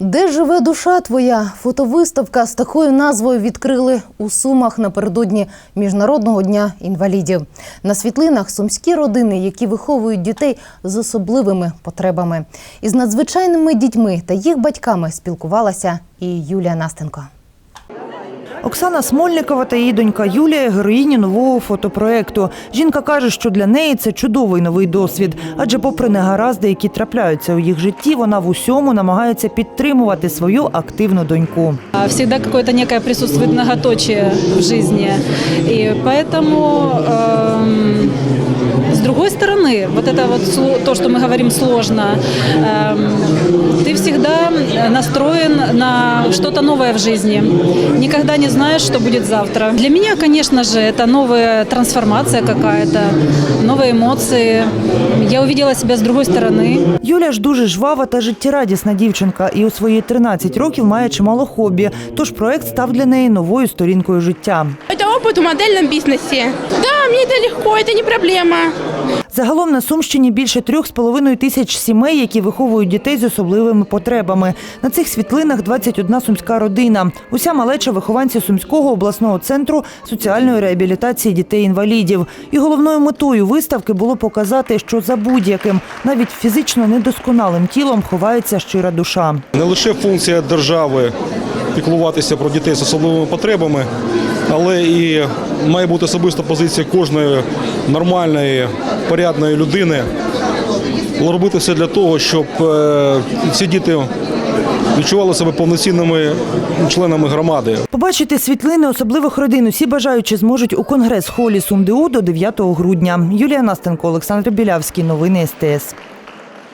Де живе душа твоя? Фотовиставка з такою назвою відкрили у Сумах напередодні Міжнародного дня інвалідів. На світлинах сумські родини, які виховують дітей з особливими потребами. Із надзвичайними дітьми та їх батьками спілкувалася і Юлія Настенко. Оксана Смольникова та її донька Юлія – героїні нового фотопроекту. Жінка каже, що для неї це чудовий новий досвід. Адже попри негаразди, які трапляються у їх житті, вона в усьому намагається підтримувати свою активну доньку. А Всегда какое-то некое присутствует многоточие в жизни. И поэтому, эм, с другой стороны, вот это вот сло- то, что мы говорим сложно, эм, ты всегда настроен на что-то новое в жизни. Никогда не знаешь, что будет завтра. Для меня, конечно же, это новая трансформация какая-то, новые эмоции. Я увидела себя с другой стороны. Юля ж дуже жвава та життєрадісна дівчинка і у свої 13 років має чимало хобі. Тож проект став для неї новою сторінкою життя. Это опыт в модельном бизнесе. Да, мне это легко, это не проблема. Загалом на Сумщині більше трьох з половиною тисяч сімей, які виховують дітей з особливими потребами. На цих світлинах 21 сумська родина. Уся малеча вихованці Сумського обласного центру соціальної реабілітації дітей-інвалідів. І головною метою виставки було показати, що за будь-яким, навіть фізично недосконалим тілом ховається щира душа. Не лише функція держави піклуватися про дітей з особливими потребами, але і має бути особиста позиція кожної нормальної, порядної людини робити все для того, щоб е, ці діти відчували себе повноцінними членами громади. Побачити світлини особливих родин усі бажаючі зможуть у конгрес-холі СумДУ до 9 грудня. Юлія Настенко, Олександр Білявський. Новини СТС.